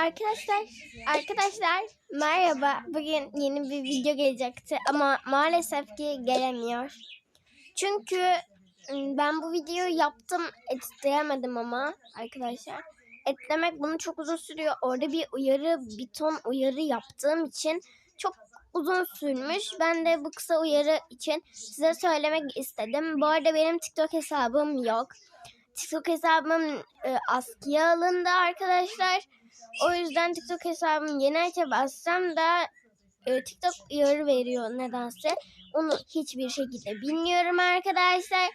Arkadaşlar, arkadaşlar merhaba. Bugün yeni bir video gelecekti ama maalesef ki gelemiyor. Çünkü ım, ben bu videoyu yaptım, editleyemedim ama arkadaşlar. Editlemek bunu çok uzun sürüyor. Orada bir uyarı, bir ton uyarı yaptığım için çok uzun sürmüş. Ben de bu kısa uyarı için size söylemek istedim. Bu arada benim TikTok hesabım yok. TikTok hesabım e, askıya alındı arkadaşlar. O yüzden TikTok hesabımı yeni aça bassam da e, TikTok uyarı veriyor nedense. Onu hiçbir şekilde bilmiyorum arkadaşlar.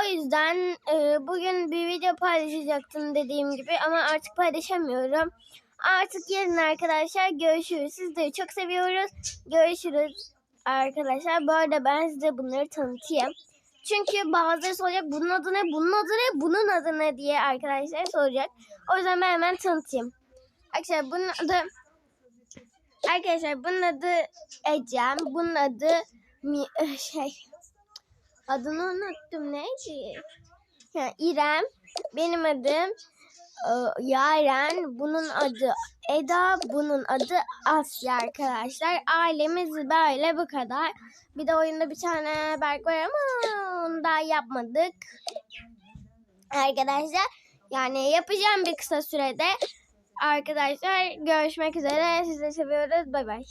O yüzden e, bugün bir video paylaşacaktım dediğim gibi ama artık paylaşamıyorum. Artık yarın arkadaşlar görüşürüz. Sizleri çok seviyoruz. Görüşürüz arkadaşlar. Bu arada ben size bunları tanıtayım. Çünkü bazıları soracak bunun adı ne, bunun adı ne, bunun adı ne diye arkadaşlar soracak. O yüzden ben hemen tanıtayım. Arkadaşlar bunun adı Arkadaşlar bunun adı Ecem. Bunun adı Mi, şey adını unuttum neydi? Ha, İrem. Benim adım e, Yaren. Bunun adı Eda. Bunun adı Asya arkadaşlar. Ailemiz böyle bu kadar. Bir de oyunda bir tane Berk var ama onu daha yapmadık. Arkadaşlar yani yapacağım bir kısa sürede. Arkadaşlar görüşmek üzere. Sizi seviyoruz. Bay bay.